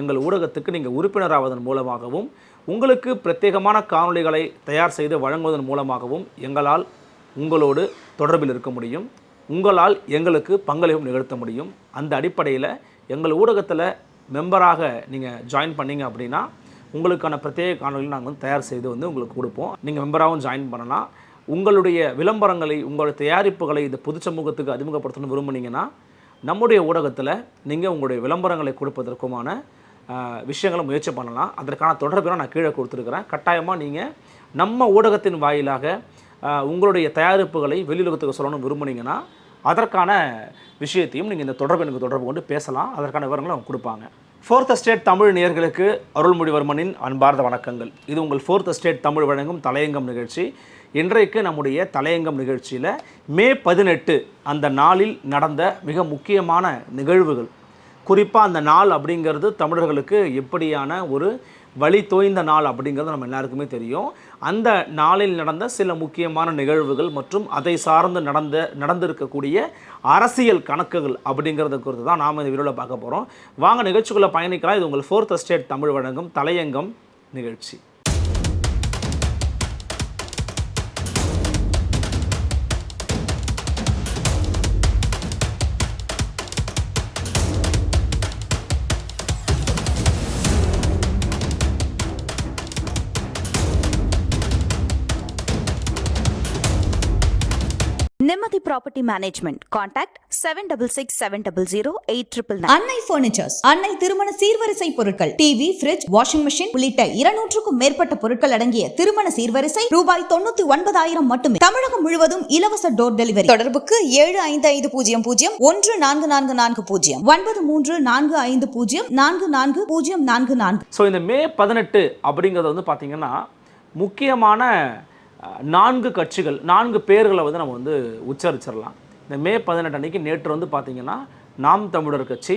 எங்கள் ஊடகத்துக்கு நீங்கள் உறுப்பினராவதன் மூலமாகவும் உங்களுக்கு பிரத்யேகமான காணொளிகளை தயார் செய்து வழங்குவதன் மூலமாகவும் எங்களால் உங்களோடு தொடர்பில் இருக்க முடியும். உங்களால் எங்களுக்கு பங்களிப்பும் நிகழ்த்த முடியும். அந்த அடிப்படையில் எங்கள் ஊடகத்தில் மெம்பராக நீங்கள் ஜாயின் பண்ணீங்க அப்படின்னா உங்களுக்கான பிரத்யேக காணொலிகள் நாங்கள் வந்து தயார் செய்து வந்து உங்களுக்கு கொடுப்போம். நீங்கள் மெம்பராகவும் ஜாயின் பண்ணலாம். உங்களுடைய விளம்பரங்களை உங்களுடைய தயாரிப்புகளை இந்த பொது சமூகத்துக்கு அறிமுகப்படுத்தணும்னு விரும்புனீங்கன்னா நம்முடைய ஊடகத்தில் நீங்கள் உங்களுடைய விளம்பரங்களை கொடுப்பதற்குமான விஷயங்களை முயற்சி பண்ணலாம். அதற்கான தொடர்பெல்லாம் நான் கீழே கொடுத்துருக்குறேன். கட்டாயமாக நீங்கள் நம்ம ஊடகத்தின் வாயிலாக உங்களுடைய தயாரிப்புகளை வெளியுலகத்துக்கு சொல்லணும்னு விரும்புனீங்கன்னா அதற்கான விஷயத்தையும் நீங்கள் இந்த தொடர்பு எனக்கு தொடர்பு கொண்டு பேசலாம். அதற்கான விவரங்களை அவங்க கொடுப்பாங்க. ஃபோர்த் ஸ்டேட் தமிழ் நேயர்களுக்கு அருள்மொழிவர்மனின் அன்பார்ந்த வணக்கங்கள். இது உங்கள் ஃபோர்த் ஸ்டேட் தமிழ் வழங்கும் தலையங்கம் நிகழ்ச்சி. இன்றைக்கு நம்முடைய தலையங்கம் நிகழ்ச்சியில் மே பதினெட்டு அந்த நாளில் நடந்த மிக முக்கியமான நிகழ்வுகள். குறிப்பாக அந்த நாள் அப்படிங்கிறது தமிழர்களுக்கு எப்படியான ஒரு வழி தோய்ந்த நாள் அப்படிங்கிறது நம்ம எல்லாருக்குமே தெரியும். அந்த நாளில் நடந்த சில முக்கியமான நிகழ்வுகள் மற்றும் அதை சார்ந்து நடந்த நடந்திருக்கக்கூடிய அரசியல் கணக்குகள் அப்படிங்கிறத குறித்து தான் நாம் இந்த வீடியோவில் பார்க்க போகிறோம் வாங்க நிகழ்ச்சிக்குள்ளே பயணிக்கலாம். இது உங்கள் ஃபோர்த் ஸ்டேட் தமிழ் வழங்கும் தலையங்கம் நிகழ்ச்சி. Nimati Property Management. Contact 766700 அன்னை பர்னிச்சர்ஸ் அன்னை திருமண சீர்வரிசை பொருட்கள். டிவி ஃபிரிட்ஜ் வாஷிங் மெஷின் உள்ளிட்ட இருநூற்றுக்கும் மேற்பட்ட பொருட்கள் அடங்கிய திருமண சீர்வரிசை ரூபாய் தொண்ணூத்தி ஒன்பதாயிரம் மட்டுமே. தமிழகம் முழுவதும் இலவச டோர் டெலிவரி தொடர்புக்கு ஏழு ஐந்து ஐந்து பூஜ்ஜியம் பூஜ்ஜியம் ஒன்று நான்கு நான்கு நான்கு பூஜ்ஜியம். ஒன்பது மூன்று நான்கு ஐந்து பூஜ்ஜியம் நான்கு நான்கு பூஜ்ஜியம் நான்கு நான்கு. ஸோ இந்த மே பதினெட்டு அப்படிங்கிறது வந்து பார்த்திங்கன்னா முக்கியமான நான்கு கட்சிகள் நான்கு பேர்களை வந்து நம்ம வந்து உச்சரிச்சிடலாம். இந்த மே பதினெட்டு அன்னைக்கு நேற்று வந்து பார்த்திங்கன்னா நாம் தமிழர் கட்சி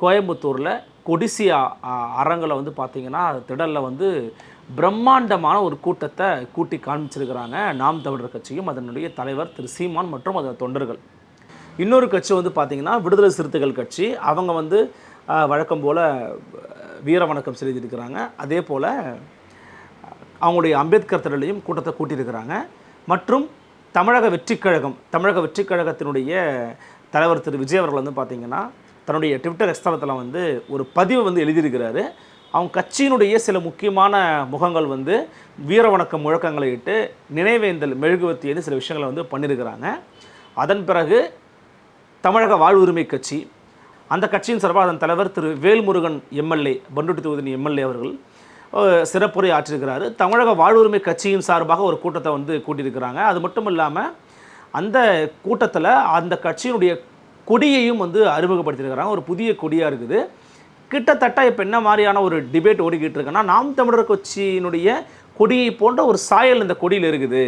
கோயம்புத்தூரில் கொடிசியா அறங்களை அரங்கில் வந்து பார்த்திங்கன்னா திடலில் வந்து பிரம்மாண்டமான ஒரு கூட்டத்தை கூட்டி காமிச்சிருக்கிறாங்க நாம் தமிழர் கட்சியும் அதனுடைய தலைவர் திரு சீமான் மற்றும் அதன் தொண்டர்கள். இன்னொரு கட்சி வந்து பார்த்திங்கன்னா விடுதலை சிறுத்தைகள் கட்சி. அவங்க வந்து வழக்கம் போல் வீர வணக்கம் செலுத்தியிருக்கிறாங்க அதே போல் அவங்களுடைய அம்பேத்கர் திடலையும் கூட்டத்தை கூட்டியிருக்கிறாங்க. மற்றும் தமிழக வெற்றிக்கழகம் தமிழக வெற்றிக்கழகத்தினுடைய தலைவர் திரு. விஜய் அவர்கள் வந்து பார்த்திங்கன்னா தன்னுடைய ட்விட்டர் எக்ஸ்தலத்தில் வந்து ஒரு பதிவை வந்து எழுதியிருக்கிறாரு. அவங்க கட்சியினுடைய சில முக்கியமான முகங்கள் வந்து வீர வணக்க முழக்கங்களை இட்டு நினைவேந்தல் மெழுகுவர்த்தி சில விஷயங்களை வந்து பண்ணியிருக்கிறாங்க. அதன் பிறகு தமிழக வாழ்வுரிமை கட்சி அந்த கட்சியின் சார்பாக அதன் தலைவர் திரு. வேல்முருகன் எம்எல்ஏ பண்டுட்டி தொகுதியின் எம்எல்ஏ அவர்கள் சிறப்புரை ஆற்றிருக்கிறாரு. தமிழக வாழ்வுரிமை கட்சியின் சார்பாக ஒரு கூட்டத்தை வந்து கூட்டியிருக்கிறாங்க. அது மட்டும் இல்லாமல் அந்த கூட்டத்தில் அந்த கட்சியினுடைய கொடியையும் வந்து அறிமுகப்படுத்தியிருக்கிறாங்க. ஒரு புதிய கொடியாக இருக்குது. கிட்டத்தட்ட இப்போ என்ன மாதிரியான ஒரு டிபேட் ஓடிக்கிட்டு இருக்குன்னா நாம் தமிழர் கட்சியினுடைய கொடியை போன்ற ஒரு சாயல் இந்த கொடியில் இருக்குது.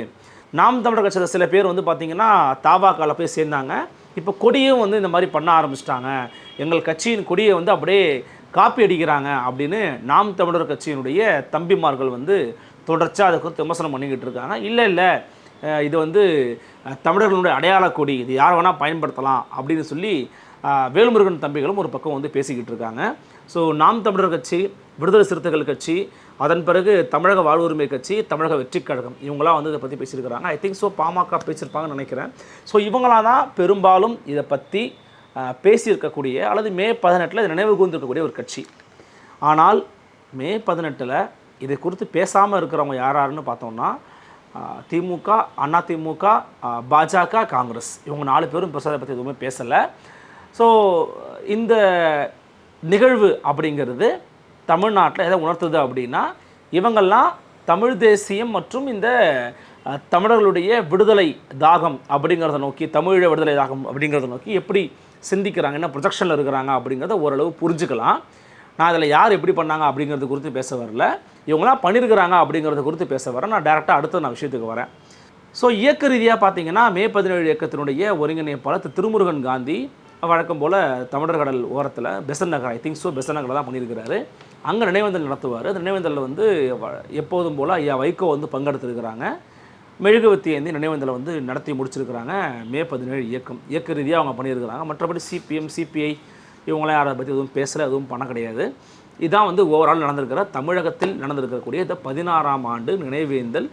நாம் தமிழர் கட்சியில் சில பேர் வந்து பார்த்திங்கன்னா தாவாக்கால போய் சேர்ந்தாங்க. இப்போ கொடியும் வந்து இந்த மாதிரி பண்ண ஆரம்பிச்சிட்டாங்க. எங்கள் கட்சியின் கொடியை வந்து அப்படியே காப்பி அடிக்கிறாங்க அப்படின்னு நாம் தமிழர் கட்சியினுடைய தம்பிமார்கள் வந்து தொடர்ச்சியாக அதை குறித்து விமர்சனம் பண்ணிக்கிட்டு இருக்காங்க. இல்லை இல்லை இது வந்து தமிழர்களுடைய அடையாள கொடி இது யார் வேணால் பயன்படுத்தலாம் அப்படின்னு சொல்லி வேல்முருகன் தம்பிகளும் ஒரு பக்கம் வந்து பேசிக்கிட்டு இருக்காங்க. ஸோ நாம் தமிழர் கட்சி விடுதலை சிறுத்தைகள் கட்சி அதன் பிறகு தமிழக வாழ்வுரிமை கட்சி தமிழக வெற்றிக் கழகம் இவங்களாம் வந்து இதை பற்றி பேசியிருக்கிறாங்க. ஐ திங்க் ஸோ பாமக பேசியிருப்பாங்கன்னு நினைக்கிறேன். ஸோ இவங்களாம் தான் பெரும்பாலும் இதை பற்றி பேசியிருக்கக்கூடிய அல்லது மே பதினெட்டில் நினைவு கூர்ந்திருக்கக்கூடிய ஒரு கட்சி. ஆனால் மே பதினெட்டில் இதை குறித்து பேசாமல் இருக்கிறவங்க யார் யாருன்னு பார்த்தோம்னா திமுக அதிமுக பாஜக காங்கிரஸ். இவங்க நாலு பேரும் பிரசாதை பற்றி எதுவுமே பேசலை. ஸோ இந்த நிகழ்வு அப்படிங்கிறது தமிழ்நாட்டில் எதை உணர்த்துது அப்படின்னா இவங்கெல்லாம் தமிழ் தேசியம் மற்றும் இந்த தமிழர்களுடைய விடுதலை தாகம் அப்படிங்கிறத நோக்கி தமிழீழ விடுதலை தாகம் அப்படிங்கிறத நோக்கி எப்படி சிந்திக்கிறாங்க என்ன ப்ரொஜெக்ஷனில் இருக்கிறாங்க அப்படிங்கிறத ஓரளவு புரிஞ்சுக்கலாம். நான் அதில் யார் எப்படி பண்ணாங்க அப்படிங்கிறது குறித்து பேச வரல. இவங்களாம் பண்ணியிருக்கிறாங்க அப்படிங்கிறத குறித்து பேச வரேன் நான் டேரெக்டாக அடுத்து நான் விஷயத்துக்கு வரேன். ஸோ இயக்க ரீதியாக பார்த்தீங்கன்னா மே பதினேழு இயக்கத்தினுடைய ஒருங்கிணைப்பாளர் திரு திருமுருகன் காந்தி வழக்கம் போல் தமிழர் கடல் ஓரத்தில் Besant Nagar I think so Besant நகரில் தான் பண்ணியிருக்கிறாரு அங்கே நினைவேந்தல் நடத்துவார். அந்த நினைவேந்தலில் வந்து வ- எப்போதும் போல் ஐயா வைகோ வந்து பங்கெடுத்துருக்கிறாங்க. மெழுகுவத்தி ஏந்தி நினைவேந்தலை வந்து நடத்தி முடிச்சிருக்கிறாங்க. மே பதினேழு இயக்கம். இயக்க ரீதியாக அவங்க பண்ணியிருக்கிறாங்க. மற்றபடி சிபிஎம் சிபிஐ இவங்களாம் யாரை பற்றி எதுவும் பேசலை எதுவும் பண்ண கிடையாது. இதான் வந்து ஓவரால் நடந்திருக்கிற தமிழகத்தில் நடந்திருக்கக்கூடிய இந்த பதினாறாம் ஆண்டு நினைவேந்தல்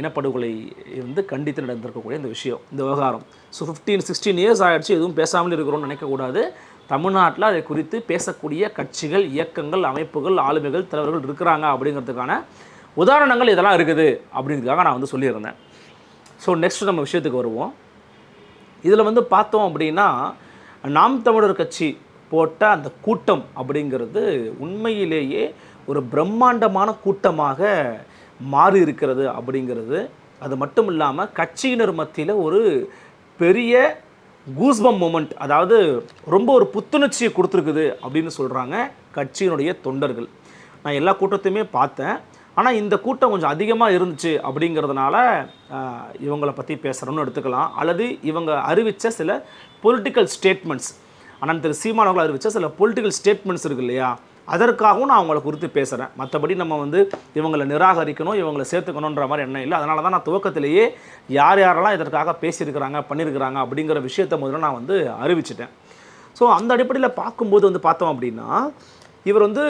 இனப்படுகொலை வந்து கண்டித்து நடந்திருக்கக்கூடிய இந்த விஷயம் இந்த விவகாரம். ஸோ ஃபிஃப்டீன் சிக்ஸ்டீன் இயர்ஸ் ஆயிடுச்சு எதுவும் பேசாமல் இருக்கிறோம்னு நினைக்கக்கூடாது தமிழ்நாட்டில் அதை குறித்து பேசக்கூடிய கட்சிகள் இயக்கங்கள் அமைப்புகள் ஆளுமைகள் தலைவர்கள் இருக்கிறாங்க அப்படிங்கிறதுக்கான உதாரணங்கள் இதெல்லாம் இருக்குது அப்படிங்கிறதுக்காக நான் வந்து சொல்லியிருந்தேன். ஸோ நெக்ஸ்ட் நம்ம விஷயத்துக்கு வருவோம். இதில் வந்து பார்த்தோம் அப்படின்னா நாம் தமிழர் கட்சி போட்ட அந்த கூட்டம் அப்படிங்கிறது உண்மையிலேயே ஒரு பிரம்மாண்டமான கூட்டமாக மாறி இருக்கிறது அப்படிங்கிறது. அது மட்டும் இல்லாமல் கட்சியினர் மத்தியில் ஒரு பெரிய கூஸ்பம் மூமெண்ட் அதாவது ரொம்ப ஒரு புத்துணர்ச்சியை கொடுத்துருக்குது அப்படின்னு சொல்கிறாங்க கட்சியினுடைய தொண்டர்கள். நான் எல்லா கூட்டத்தையுமே பார்த்தேன். ஆனால் இந்த கூட்டம் கொஞ்சம் அதிகமாக இருந்துச்சு அப்படிங்கிறதுனால இவங்களை பற்றி பேசுகிறோன்னு எடுத்துக்கலாம். அல்லது இவங்க அறிவித்த சில பொலிட்டிக்கல் ஸ்டேட்மெண்ட்ஸ் ஆனால் திரு சீமான் அவர்கள் அறிவித்த சில பொலிட்டிக்கல் ஸ்டேட்மெண்ட்ஸ் இருக்கு இல்லையா? அதற்காகவும் நான் அவங்கள குறித்து பேசுகிறேன் மற்றபடி நம்ம வந்து இவங்களை நிராகரிக்கணும் இவங்களை சேர்த்துக்கணுன்ற மாதிரி எண்ணம் இல்லை. அதனால தான் நான் துவக்கத்திலேயே யார் யாரெல்லாம் இதற்காக பேசியிருக்கிறாங்க பண்ணியிருக்கிறாங்க அப்படிங்கிற விஷயத்தை முதல்ல நான் வந்து அறிவிச்சிட்டேன். ஸோ அந்த அடிப்படையில் பார்க்கும்போது வந்து பார்த்தோம் அப்படின்னா இவர் வந்து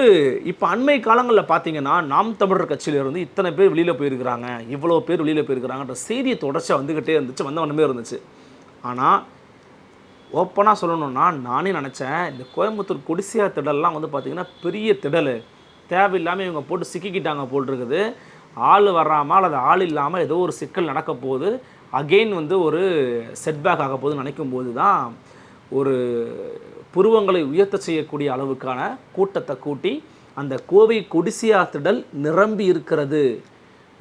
இப்போ அண்மை காலங்களில் பார்த்தீங்கன்னா நாம் தமிழர் கட்சியிலிருந்து இத்தனை பேர் வெளியில் போயிருக்கிறாங்க இவ்வளோ பேர் வெளியில் போயிருக்கிறாங்கன்ற செய்தி தொடர்ச்சியாக வந்துக்கிட்டே இருந்துச்சு வந்த ஒன்றுமே இருந்துச்சு. ஆனால் ஓப்பனாக சொல்லணும்னா நானே நினச்சேன் இந்த கோயம்புத்தூர் குடிசையா திடல்லாம் வந்து பார்த்திங்கன்னா பெரிய திடல். தேவையில்லாமல் இவங்க போட்டு சிக்கிக்கிட்டாங்க போட்டிருக்குது ஆள் வராமல் அல்லது ஆள் இல்லாமல் ஏதோ ஒரு சிக்கல் நடக்க போகுது. அகெயின் வந்து ஒரு செட்பேக் ஆக போகுதுன்னு நினைக்கும் போது தான் ஒரு புருவங்களை உயர்த்த செய்யக்கூடிய அளவுக்கான கூட்டத்தை கூட்டி அந்த கோவை கொடிசியா திடல் நிரம்பி இருக்கிறது.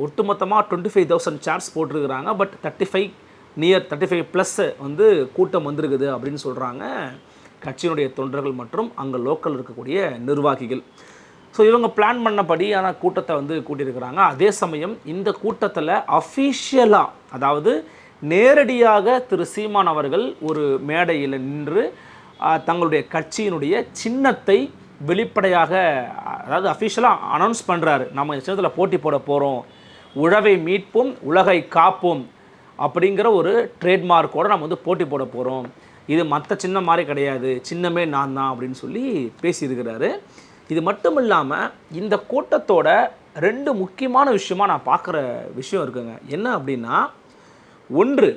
ஒட்டுமொத்தமாக டுவெண்ட்டி ஃபைவ் தௌசண்ட் சேர்ஸ் போட்டிருக்கிறாங்க. But thirty five near thirty five plus வந்து கூட்டம் வந்திருக்குது அப்படின்னு சொல்கிறாங்க கட்சியினுடைய தொண்டர்கள் மற்றும் அங்கே லோக்கல் இருக்கக்கூடிய நிர்வாகிகள். ஸோ இவங்க பிளான் பண்ணபடியான கூட்டத்தை வந்து கூட்டியிருக்கிறாங்க. அதே சமயம் இந்த கூட்டத்தில் அஃபீஷியலாக அதாவது நேரடியாக திரு சீமான் அவர்கள் ஒரு மேடையில் நின்று தங்களுடைய கட்சியினுடைய சின்னத்தை வெளிப்படையாக அதாவது அஃபிஷியலாக அனௌன்ஸ் பண்ணுறாரு நம்ம இந்த சின்னத்தில் போட்டி போட போகிறோம் உழவை மீட்போம் உலகை காப்போம் அப்படிங்கிற ஒரு ட்ரேட்மார்க்கோடு நம்ம வந்து போட்டி போட போகிறோம் இது மற்ற சின்னம் மாதிரி கிடையாது. சின்னமே நான் தான் அப்படின்னு சொல்லி பேசியிருக்கிறாரு. இது மட்டும் இல்லாமல் இந்த கூட்டத்தோட ரெண்டு முக்கியமான விஷயமா நான் பார்க்குற விஷயம் இருக்குங்க. என்ன அப்படின்னா ஒன்று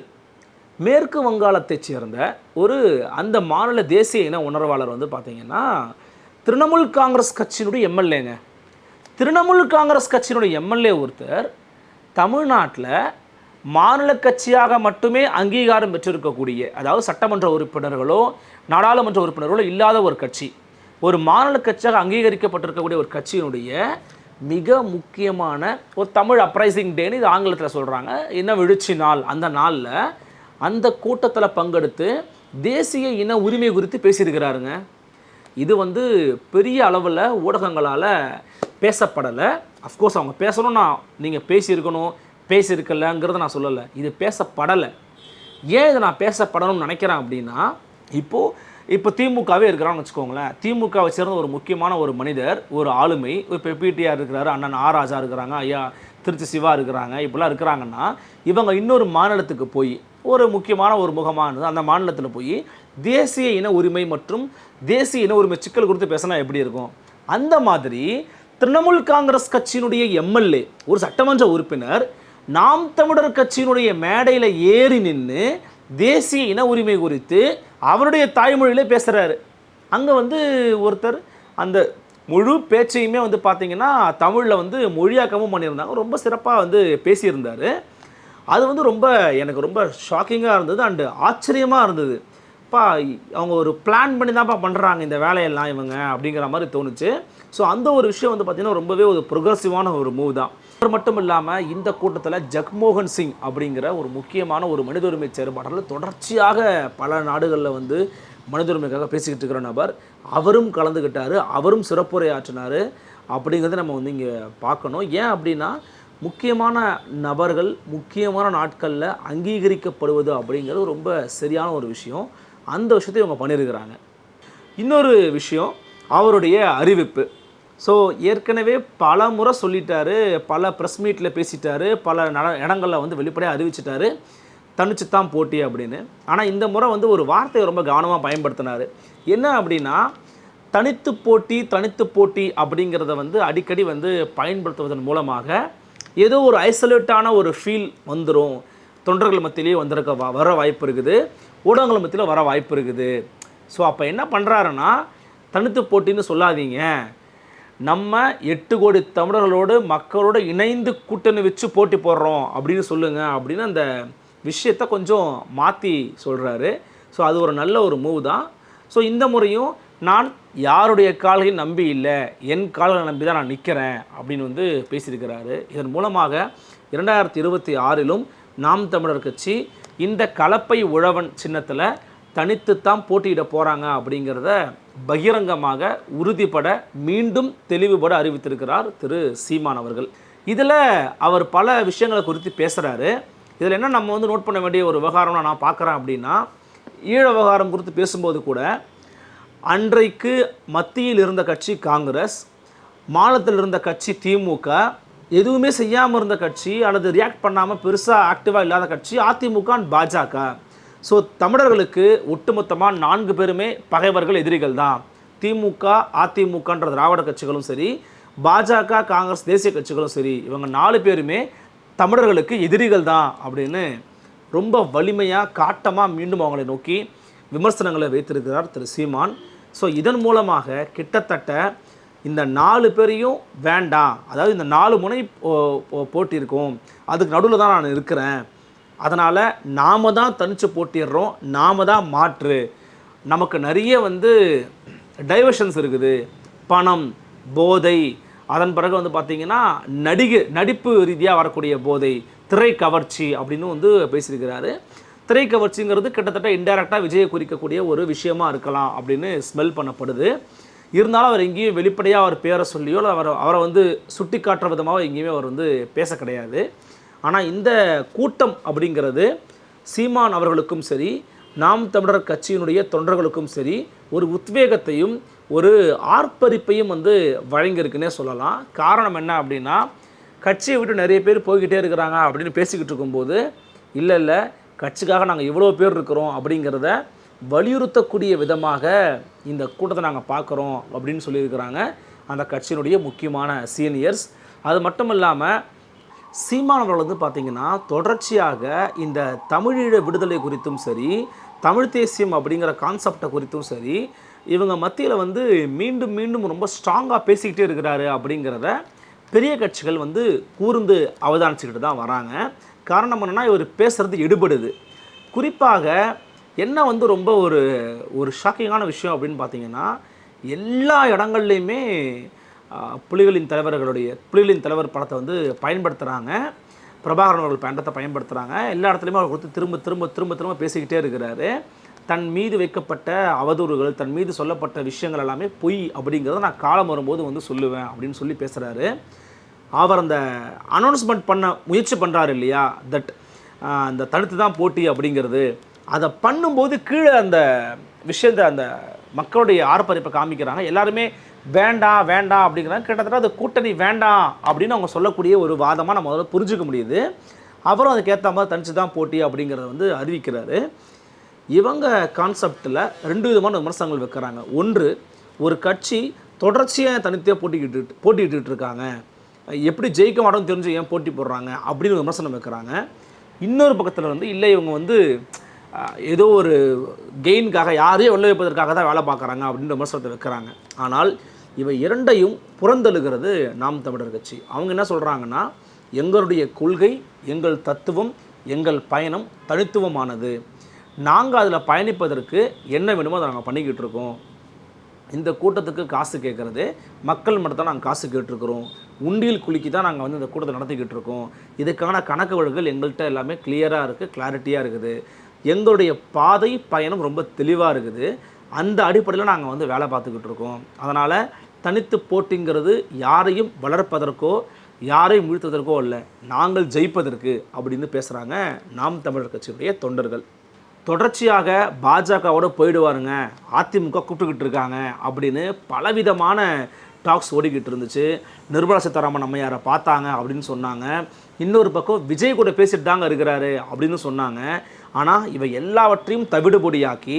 மேற்கு வங்காளத்தைச் சேர்ந்த ஒரு அந்த மாநில தேசிய இன உணர்வாளர் வந்து பார்த்தீங்கன்னா திரிணாமுல் காங்கிரஸ் கட்சியினுடைய எம்எல்ஏங்க. திரிணாமுல் காங்கிரஸ் கட்சியினுடைய எம்எல்ஏ ஒருத்தர் தமிழ்நாட்டில் மாநில கட்சியாக மட்டுமே அங்கீகாரம் பெற்றிருக்கக்கூடிய அதாவது சட்டமன்ற உறுப்பினர்களோ நாடாளுமன்ற உறுப்பினர்களோ இல்லாத ஒரு கட்சி ஒரு மாநில கட்சியாக அங்கீகரிக்கப்பட்டிருக்கக்கூடிய ஒரு கட்சியினுடைய மிக முக்கியமான ஒரு தமிழ் அப்ரைசிங் டேன்னு இது ஆங்கிலத்தில் சொல்கிறாங்க என்ன விழுச்சி நாள்? அந்த நாளில் அந்த கூட்டத்தில் பங்கெடுத்து தேசிய இன உரிமை குறித்து பேசியிருக்கிறாருங்க. இது வந்து பெரிய அளவில் ஊடகங்களால் பேசப்படலை. அஃப்கோர்ஸ் அவங்க பேசணும்னா நீங்கள் பேசியிருக்கணும் பேசியிருக்கலங்கிறத நான் சொல்லலை. இது பேசப்படலை. ஏன் இதை நான் பேசப்படணும்னு நினைக்கிறேன் அப்படின்னா இப்போது இப்போ திமுகவே இருக்கிறான்னு வச்சுக்கோங்களேன். திமுகவை சேர்ந்த ஒரு முக்கியமான ஒரு மனிதர் ஒரு ஆளுமை இப்போ பிடிஆர் இருக்கிறாரு அண்ணன் ஆ ராஜா இருக்கிறாங்க ஐயா திருச்சி சிவா இருக்கிறாங்க இப்படிலாம் இருக்கிறாங்கன்னா இவங்க இன்னொரு மாநிலத்துக்கு போய் ஒரு முக்கியமான ஒரு முகமானது. அந்த மாநிலத்தில் போய் தேசிய இன உரிமை மற்றும் தேசிய இன உரிமை சிக்கல் குறித்து பேசினா எப்படி இருக்கும்? அந்த மாதிரி திரிணாமுல் காங்கிரஸ் கட்சியினுடைய எம்எல்ஏ ஒரு சட்டமன்ற உறுப்பினர் நாம் தமிழர் கட்சியினுடைய மேடையில் ஏறி நின்று தேசிய இன உரிமை குறித்து அவருடைய தாய்மொழியிலே பேசுகிறாரு அங்கே வந்து ஒருத்தர் அந்த முழு பேச்சையுமே வந்து பார்த்திங்கன்னா தமிழில் வந்து மொழியாக்கமும் பண்ணியிருந்தாங்க. ரொம்ப சிறப்பாக வந்து பேசியிருந்தார். அது வந்து ரொம்ப எனக்கு ரொம்ப ஷாக்கிங்காக இருந்தது அண்டு ஆச்சரியமாக இருந்தது. பா அவங்க ஒரு பிளான் பண்ணி தான்ப்பா பண்ணுறாங்க இந்த வேலையெல்லாம் இவங்க அப்படிங்கிற மாதிரி தோணுச்சு. ஸோ அந்த ஒரு விஷயம் வந்து பார்த்திங்கன்னா ரொம்பவே ஒரு ப்ரொக்ரெசிவான ஒரு மூவ் தான். அது மட்டும் இல்லாமல் இந்த கூட்டத்தில் ஜக்மோகன் சிங் அப்படிங்கிற ஒரு முக்கியமான ஒரு மனித உரிமை செயற்பாட்டில் தொடர்ச்சியாக பல நாடுகளில் வந்து மனித உரிமைக்காக பேசிக்கிட்டு இருக்கிற நபர். அவரும் கலந்துக்கிட்டார் அவரும் சிறப்புரையாற்றினார் அப்படிங்கிறத நம்ம வந்து இங்கே பார்க்கணும். ஏன் அப்படின்னா முக்கியமான நபர்கள் முக்கியமான நாட்களில் அங்கீகரிக்கப்படுவது அப்படிங்கிறது ரொம்ப சரியான ஒரு விஷயம். அந்த விஷயத்தை இவங்க பண்ணியிருக்கிறாங்க இன்னொரு விஷயம் அவருடைய அறிவிப்பு. ஸோ ஏற்கனவே பல முறை சொல்லிட்டாரு பல ப்ரெஸ் மீட்டில் பேசிட்டாரு பல நட இடங்களில் வந்து வெளிப்படையாக அறிவிச்சிட்டாரு தனிச்சு தான் போட்டி அப்படின்னு. ஆனால் இந்த முறை வந்து ஒரு வார்த்தையை ரொம்ப கவனமாக பயன்படுத்தினார். என்ன அப்படின்னா தனித்து போட்டி தனித்து போட்டி அப்படிங்கிறத வந்து அடிக்கடி வந்து பயன்படுத்துவதன் மூலமாக ஏதோ ஒரு ஐசோலேட்டான ஒரு ஃபீல் வந்துடும் தொண்டர்கள் மத்தியிலேயே வந்திருக்க வ- வர வாய்ப்பு இருக்குது. ஊடகங்கள் மத்தியில் வர வாய்ப்பு இருக்குது. ஸோ அப்போ என்ன பண்ணுறாருன்னா தனித்து போட்டின்னு சொல்லாதீங்க. நம்ம எட்டு கோடி தமிழர்களோடு மக்களோடு இணைந்து கூட்டணி வச்சு போட்டி போடுறோம் அப்படின்னு சொல்லுங்கள் அப்படின்னு அந்த விஷயத்தை கொஞ்சம் மாற்றி சொல்கிறாரு ஸோ அது ஒரு நல்ல ஒரு மூவ் தான். ஸோ இந்த முறையும் நான் யாருடைய கால்களையும் நம்பி இல்லை என் கால்களை நம்பி தான் நான் நிற்கிறேன் அப்படின்னு வந்து பேசியிருக்கிறாரு. இதன் மூலமாக இரண்டாயிரத்தி இருபத்தி ஆறிலும் நாம் தமிழர் கட்சி இந்த கலப்பை உழவன் சின்னத்தில் தனித்துத்தான் போட்டியிட போகிறாங்க அப்படிங்கிறத பகிரங்கமாக உறுதிப்பட மீண்டும் தெளிவுபட அறிவித்திருக்கிறார் திரு சீமான் அவர்கள். இதில் அவர் பல விஷயங்களை குறித்து பேசுகிறாரு இதில் என்ன நம்ம வந்து நோட் பண்ண வேண்டிய ஒரு விவகாரம்னா நான் பார்க்குறேன் அப்படின்னா ஈழ விவகாரம் குறித்து பேசும்போது கூட அன்றைக்கு மத்தியில் இருந்த கட்சி காங்கிரஸ் மாநிலத்தில் இருந்த கட்சி திமுக எதுவுமே செய்யாமல் இருந்த கட்சி அல்லது ரியாக்ட் பண்ணாமல் பெருசாக ஆக்டிவாக இல்லாத கட்சி அதிமுக அண்ட் பாஜக. ஸோ தமிழர்களுக்கு ஒட்டுமொத்தமாக நான்கு பேருமே பகைவர்கள் எதிரிகள் தான். திமுக அதிமுகன்ற திராவிட கட்சிகளும் சரி பாஜக காங்கிரஸ் தேசிய கட்சிகளும் சரி இவங்க நாலு பேருமே தமிழர்களுக்கு எதிரிகள் தான் அப்படின்னு ரொம்ப வலிமையாக காட்டமாக மீண்டும் அவங்களை நோக்கி விமர்சனங்களை வைத்திருக்கிறார் திரு சீமான். ஸோ இதன் மூலமாக கிட்டத்தட்ட இந்த நாலு பேரையும் வேண்டாம். அதாவது இந்த நாலு முனை போ- போட்டி இருக்கும் அதுக்கு நடுவில் தான் நான் இருக்கிறேன். அதனால் நாம தான் தனித்து போட்டிடுறோம். நாம தான் மாற்று. நமக்கு நிறைய வந்து டைவர்ஷன்ஸ் இருக்குது. பணம் போதை அதன் பிறகு வந்து பார்த்திங்கன்னா நடிகை நடிப்பு ரீதியாக வரக்கூடிய போதை திரை கவர்ச்சி அப்படின்னு வந்து பேசியிருக்கிறாரு. திரை கவர்ச்சிங்கிறது கிட்டத்தட்ட இன்டைரக்டாக விஜயை குறிக்கக்கூடிய ஒரு விஷயமா இருக்கலாம் அப்படின்னு ஸ்மெல் பண்ணப்படுது. இருந்தாலும் அவர் எங்கேயும் வெளிப்படையாக அவர் பேரை சொல்லியோ இல்லை அவர் அவரை வந்து சுட்டி காட்டுற விதமாக எங்கேயுமே அவர் வந்து பேச கிடையாது. ஆனால் இந்த கூட்டம் அப்படிங்கிறது சீமான் அவர்களுக்கும் சரி நாம் தமிழர் கட்சியினுடைய தொண்டர்களுக்கும் சரி ஒரு உத்வேகத்தையும் ஒரு ஆர்ப்பரிப்பையும் வந்து வழங்கியிருக்குன்னே சொல்லலாம். காரணம் என்ன அப்படின்னா கட்சியை விட்டு நிறைய பேர் போய்கிட்டே இருக்கிறாங்க அப்படின்னு பேசிக்கிட்டு இருக்கும்போது இல்லை இல்லை கட்சிக்காக நாங்கள் இவ்வளோ பேர் இருக்கிறோம் அப்படிங்கிறத வலியுறுத்தக்கூடிய விதமாக இந்த கூட்டத்தை நாங்கள் பார்க்குறோம் அப்படின்னு சொல்லியிருக்கிறாங்க அந்த கட்சியினுடைய முக்கியமான சீனியர்ஸ். அது மட்டும் இல்லாமல் சீமானவர்கள் வந்து பார்த்திங்கன்னா தொடர்ச்சியாக இந்த தமிழீழ விடுதலை குறித்தும் சரி தமிழ் தேசியம் அப்படிங்கிற கான்செப்டை குறித்தும் சரி இவங்க மத்தியில் வந்து மீண்டும் மீண்டும் ரொம்ப ஸ்ட்ராங்காக பேசிக்கிட்டே இருக்கிறாரு அப்படிங்கிறத பெரிய கட்சிகள் வந்து கூர்ந்து அவதானிச்சுக்கிட்டு தான் வராங்க. காரணம் என்னென்னா இவர் பேசுகிறது எடுபடுது. குறிப்பாக என்ன வந்து ரொம்ப ஒரு ஒரு ஷாக்கிங்கான விஷயம் அப்படின்னு பார்த்தீங்கன்னா எல்லா இடங்கள்லையுமே புலிகளின் தலைவர்களுடைய புலிகளின் தலைவர் படத்தை வந்து பயன்படுத்துகிறாங்க பிரபாகரன் அவர்கள் பயணத்தை பயன்படுத்துகிறாங்க எல்லா இடத்துலையுமே அவர் கொடுத்து திரும்ப திரும்ப திரும்ப திரும்ப பேசிக்கிட்டே இருக்கிறாரு. தன் மீது வைக்கப்பட்ட அவதூறுகள் தன் மீது சொல்லப்பட்ட விஷயங்கள் எல்லாமே பொய் அப்படிங்கிறத நான் காலம் வரும்போது வந்து சொல்லுவேன் அப்படின்னு சொல்லி பேசுகிறாரு அவர் அந்த அனௌன்ஸ்மெண்ட் பண்ண முயற்சி பண்ணுறாரு இல்லையா? தட் அந்த தடுத்து தான் போட்டி அப்படிங்கிறது. அதை பண்ணும்போது கீழே அந்த விஷயத்தை அந்த மக்களுடைய ஆர்ப்பரிப்பை காமிக்கிறாங்க. எல்லாருமே வேண்டாம் வேண்டாம் அப்படிங்கிறாங்க. கிட்டத்தட்ட அது கூட்டணி வேண்டாம் அப்படின்னு அவங்க சொல்லக்கூடிய ஒரு வாதமாக நம்ம முதல்ல புரிஞ்சுக்க முடியுது. அவரும் அதுக்கேற்ற மாதிரி தனிச்சு தான் போட்டி அப்படிங்கிறத வந்து அறிவிக்கிறாரு. இவங்க கான்செப்டில் ரெண்டு விதமான விமர்சனங்கள் வைக்கிறாங்க. ஒன்று ஒரு கட்சி தொடர்ச்சியாக தனித்தையாக போட்டிக்கிட்டு போட்டிக்கிட்டு இருக்காங்க. எப்படி ஜெயிக்க மாட்டோம்னு தெரிஞ்சு ஏன் போட்டி போடுறாங்க அப்படின்னு விமர்சனம் வைக்கிறாங்க. இன்னொரு பக்கத்தில் வந்து இல்லை இவங்க வந்து ஏதோ ஒரு கெயின்காக யாரையும் வெளில வைப்பதற்காக தான் வேலை பார்க்குறாங்க அப்படின்னு விமர்சனத்தை வைக்கிறாங்க. ஆனால் இவை இரண்டையும் புறந்தழுகிறது நாம் தமிழர் கட்சி. அவங்க என்ன சொல்கிறாங்கன்னா எங்களுடைய கொள்கை எங்கள் தத்துவம் எங்கள் பயணம் தனித்துவமானது. நாங்கள் அதில் பயணிப்பதற்கு என்ன வேணுமோ அதை நாங்கள் பண்ணிக்கிட்டு இருக்கோம். இந்த கூட்டத்துக்கு காசு கேட்குறது மக்கள் மட்டும் தான் நாங்கள் காசு கேட்டிருக்கிறோம். உண்டியல் குலுக்கி தான் நாங்கள் வந்து இந்த கூட்டத்தை நடத்திக்கிட்டு இருக்கோம். இதுக்கான கணக்கு வழக்குகள் எங்கள்கிட்ட எல்லாமே கிளியராக இருக்குது கிளாரிட்டியாக இருக்குது. எங்களுடைய பாதை பயணம் ரொம்ப தெளிவாக இருக்குது. அந்த அடிப்படையில் நாங்கள் வந்து வேலை பார்த்துக்கிட்டு இருக்கோம். அதனால் தனித்து போட்டிங்கிறது யாரையும் வளர்ப்பதற்கோ யாரையும் வீழ்த்துவதற்கோ இல்லை நாங்கள் ஜெயிப்பதற்கு அப்படின்னு பேசுகிறாங்க நாம் தமிழர் கட்சியுடைய தொண்டர்கள். தொடர்ச்சியாக பாஜகவோட போயிடுவாருங்க அதிமுக கூப்பிட்டுக்கிட்டு இருக்காங்க அப்படின்னு பலவிதமான டாக்ஸ் ஓடிக்கிட்டு இருந்துச்சு. நிர்மலா சீதாராமன் அம்மையாரை பார்த்தாங்க அப்படின்னு சொன்னாங்க. இன்னொரு பக்கம் விஜய் கூட பேசிட்டு தாங்க இருக்கிறாரு அப்படின்னு சொன்னாங்க. ஆனால் இவை எல்லாவற்றையும் தவிடுபொடியாக்கி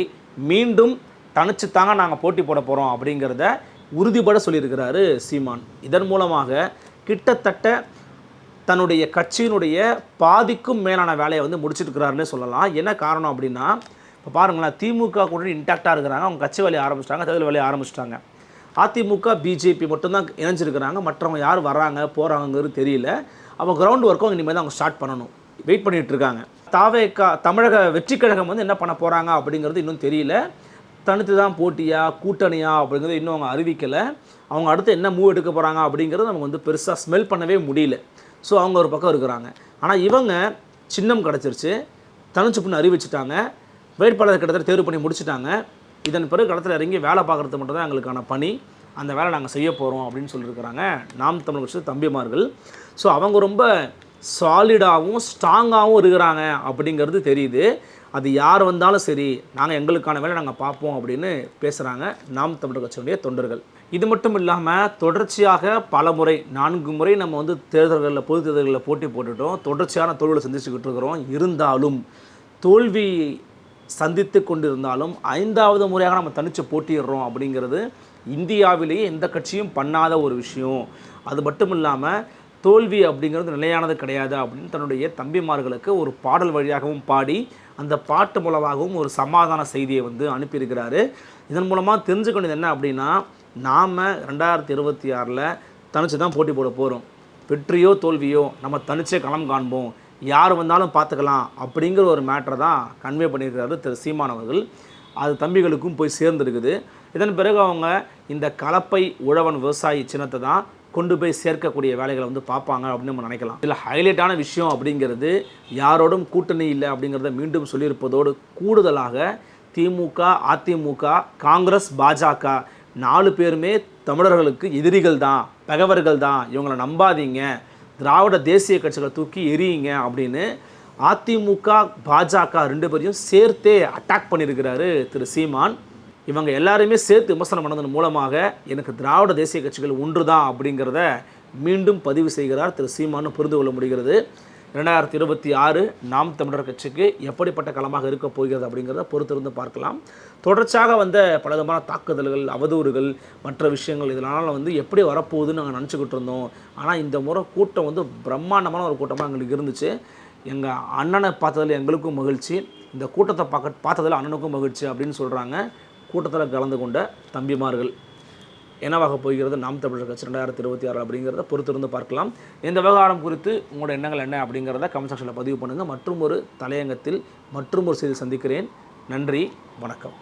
மீண்டும் தனிச்சு தாங்க நாங்கள் போட்டி போட போகிறோம் அப்படிங்கிறத உறுதிபட சொல்லியிருக்கிறாரு சீமான். இதன் மூலமாக கிட்டத்தட்ட தன்னுடைய கட்சியினுடைய பாதிக்கும் மேலான வேலையை வந்து முடிச்சிருக்கிறாருன்னு சொல்லலாம். என்ன காரணம் அப்படின்னா இப்போ பாருங்களேன் திமுக கூட இன்டாக்டாக இருக்கிறாங்க. அவங்க கட்சி வேலையை ஆரம்பிச்சிட்டாங்க தேர்தல் வேலையை ஆரம்பிச்சிட்டாங்க. அதிமுக பிஜேபி மட்டும்தான் இணைஞ்சிருக்கிறாங்க. மற்றவங்க யார் வராங்க போகிறாங்கிறது தெரியல. அவங்க கிரவுண்ட் ஒர்க்கும் இனிமேல் தான் அவங்க ஸ்டார்ட் பண்ணணும். வெயிட் பண்ணிகிட்டு இருக்காங்க. தாவேக்கா தமிழக வெற்றி கழகம் வந்து என்ன பண்ண போகிறாங்க அப்படிங்கிறது இன்னும் தெரியல. தனித்து தான் போட்டியா கூட்டணியா அப்படிங்கிறது இன்னும் அவங்க அறிவிக்கலை. அவங்க அடுத்து என்ன மூவ் எடுக்க போகிறாங்க அப்படிங்கிறது நமக்கு வந்து பெருசாக ஸ்மெல் பண்ணவே முடியல. ஸோ அவங்க ஒரு பக்கம் இருக்கிறாங்க. ஆனால் இவங்க சின்னம் கிடச்சிருச்சு. தனிச்சு புண்ணு அறிவிச்சிட்டாங்க. வேட்பாளர் கிட்டத்தட்ட தேர்வு பண்ணி முடிச்சிட்டாங்க. இதன் பிறகு களத்தில் இறங்கி வேலை பார்க்குறது மட்டும் தான் எங்களுக்கான பணி. அந்த வேலை நாங்கள் செய்ய போகிறோம் அப்படின்னு சொல்லியிருக்கிறாங்க நாம் தமிழ் கட்சி தம்பிமார்கள். ஸோ அவங்க ரொம்ப சாலிடாகவும் ஸ்ட்ராங்காகவும் இருக்கிறாங்க அப்படிங்கிறது தெரியுது. அது யார் வந்தாலும் சரி நாங்கள் எங்களுக்கான வேலை நாங்கள் பார்ப்போம் அப்படின்னு பேசுகிறாங்க நாம் தமிழர் கட்சியுடைய தொண்டர்கள். இது மட்டும் இல்லாமல் தொடர்ச்சியாக பல முறை நான்கு முறை நம்ம வந்து தேர்தல்களில் பொது தேர்தல்களில் போட்டி போட்டுட்டோம். தொடர்ச்சியான தோல்வியில் சந்திச்சுக்கிட்டு இருக்கிறோம். இருந்தாலும் தோல்வி சந்தித்து கொண்டிருந்தாலும் ஐந்தாவது முறையாக நம்ம தனித்து போட்டிடுறோம் அப்படிங்கிறது இந்தியாவிலேயே எந்த கட்சியும் பண்ணாத ஒரு விஷயம். அது மட்டும் இல்லாமல் தோல்வி அப்படிங்கிறது நிலையானது கிடையாது அப்படின்னு தன்னுடைய தம்பிமார்களுக்கு ஒரு பாடல் வழியாகவும் பாடி அந்த பாட்டு மூலமாகவும் ஒரு சமாதான செய்தியை வந்து அனுப்பியிருக்கிறாரு. இதன் மூலமாக தெரிஞ்சுக்கொண்டது என்ன அப்படின்னா நாம் ரெண்டாயிரத்தி இருபத்தி ஆறில் தனிச்சு தான் போட்டி போட போகிறோம் வெற்றியோ தோல்வியோ நம்ம தனிச்சே களம் காண்போம். யார் வந்தாலும் பார்த்துக்கலாம் அப்படிங்கிற ஒரு மேட்டரை தான் கன்வே பண்ணியிருக்கிறாரு திரு சீமான் அவர்கள். அது தம்பிகளுக்கும் போய் சேர்ந்துருக்குது. இதன் பிறகு அவங்க இந்த கலப்பை உழவன் விவசாயி சின்னத்தை தான் கொண்டு போய் சேர்க்கக்கூடிய வேலைகளை வந்து பார்ப்பாங்க அப்படின்னு நம்ம நினைக்கலாம். இதில் ஹைலைட்டான விஷயம் அப்படிங்கிறது யாரோடும் கூட்டணி இல்லை அப்படிங்கிறத மீண்டும் சொல்லியிருப்பதோடு கூடுதலாக திமுக அதிமுக காங்கிரஸ் பாஜக நாலு பேருமே தமிழர்களுக்கு எதிரிகள் தான் பகவர்கள் தான். இவங்களை நம்பாதீங்க. திராவிட தேசிய கட்சிகளை தூக்கி எரியுங்க அப்படின்னு அதிமுக பாஜக ரெண்டு பேரையும் சேர்த்தே அட்டாக் பண்ணியிருக்கிறாரு திரு சீமான். இவங்க எல்லாருமே சேர்த்து விமர்சனம் பண்ணதன் மூலமாக எனக்கு திராவிட தேசிய கட்சிகள் ஒன்று தான் அப்படிங்கிறத மீண்டும் பதிவு செய்கிறார் திரு சீமான்னு புரிந்து கொள்ள முடிகிறது. இரண்டாயிரத்தி இருபத்தி ஆறு நாம் தமிழர் கட்சிக்கு எப்படிப்பட்ட களமாக இருக்க போகிறது அப்படிங்கிறத பொறுத்திருந்து பார்க்கலாம். தொடர்ச்சியாக வந்த பல விதமான தாக்குதல்கள் அவதூறுகள் மற்ற விஷயங்கள் இதனால் வந்து எப்படி வரப்போகுதுன்னு நாங்கள் நினச்சிக்கிட்டு இருந்தோம். ஆனால் இந்த முறை கூட்டம் வந்து பிரம்மாண்டமான ஒரு கூட்டமாக எங்களுக்கு இருந்துச்சு. எங்கள் அண்ணனை பார்த்ததில் எங்களுக்கும் மகிழ்ச்சி. இந்த கூட்டத்தை பார்க்க பார்த்ததில் அண்ணனுக்கும் மகிழ்ச்சி அப்படின்னு சொல்கிறாங்க கூட்டத்தில் கலந்து கொண்ட தம்பிமார்கள். என்னவாக போகிறது? நாம் தமிழர் கட்சி ரெண்டாயிரத்தி இருபத்தி ஆறு அப்படிங்கிறத பொறுத்திருந்து பார்க்கலாம். இந்த விவகாரம் குறித்து உங்களோட எண்ணங்கள் என்ன அப்படிங்கிறத கமெண்ட் செக்ஷனில் பதிவு பண்ணுங்கள் மற்றும் ஒரு தலையங்கத்தில் மற்றும் ஒரு செய்தி சந்திக்கிறேன். நன்றி வணக்கம்.